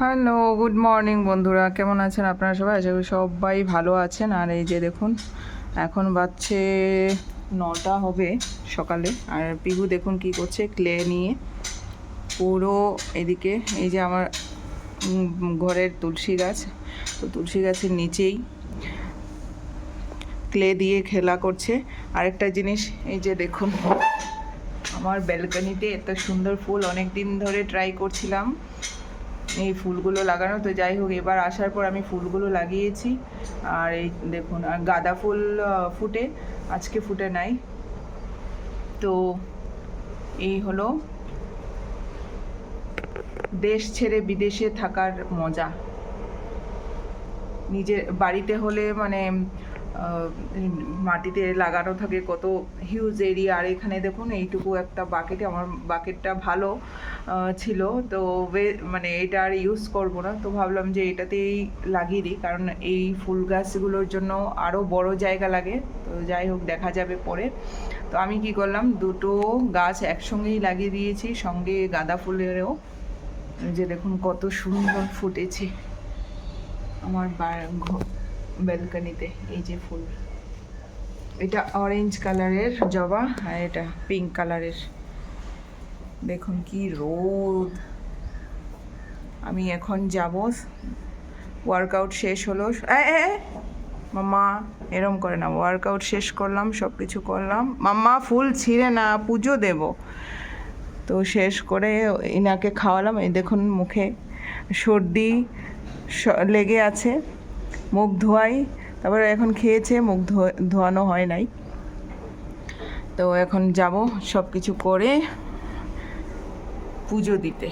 Hello, good morning বন্ধুরা, কেমন আছেন আপনারা সবাই? আশা করি সবাই ভালো আছেন। আর এই যে দেখুন, এখন বাজছে নটা হবে সকালে। আর পিহু দেখুন কি করছে ক্লে নিয়ে। পুরো এদিকে, এই যে আমার ঘরের তুলসী গাছ। তো তুলসী গাছের নিচেই ক্লে দিয়ে খেলা করছে। আরেকটা জিনিস, এই যে দেখুন, আমার ব্যালকনিতে এত সুন্দর ফুল অনেক দিন ধরে ট্রাই করছিলাম। এই ফুলগুলো লাগানো। তো যাই হোক, এবার আসার পর আমি ফুলগুলো লাগিয়েছি। আর এই দেখুন, আর গাঁদা ফুল ফুটে, আজকে ফুটে নাই। তো এই হলো দেশ ছেড়ে বিদেশে থাকার মজা। নিজের বাড়িতে হলে মানে মাটিতে লাগানো থাকে কত হিউজ এরিয়া আর এখানে দেখুন, এইটুকু একটা বাকেটে আমার বাকেটটা ভালো ছিল। তো মানে এটা আর ইউজ করব না। তো ভাবলাম যে এটাতেই লাগিয়ে দিই, কারণ এই ফুল গাছগুলোর জন্য আরও বড় জায়গা লাগে। তো যাই হোক, দেখা যাবে পরে। তো আমি কি করলাম, দুটো গাছ একসঙ্গেই লাগিয়ে দিয়েছি, সঙ্গে গাঁদা ফুলেরও। যে দেখুন, কত সুন্দর ফুটেছে। আমার ব্যালকনিতে এই যে ফুল। এটা অরেঞ্জ কালারের জবা আর এটা পিঙ্ক কালারের দেখুন কি রোদ। আমি এখন যাব। ওয়ার্কআউট শেষ হলো। মাম্মা, এরম করে না। ওয়ার্কআউট শেষ করলাম সব কিছু করলাম। মাম্মা, ফুল ছিঁড়ে না, পুজো দেব। তো শেষ করে ইনাকে খাওয়ালাম। এই দেখুন মুখে সর্দি লেগে আছে। মুখ ধোয়াই, তারপরে এখন খেয়েছে, মুখ ধোয়ানো হয় নাই। তো এখন যাব সব কিছু করে পুজো দিতে।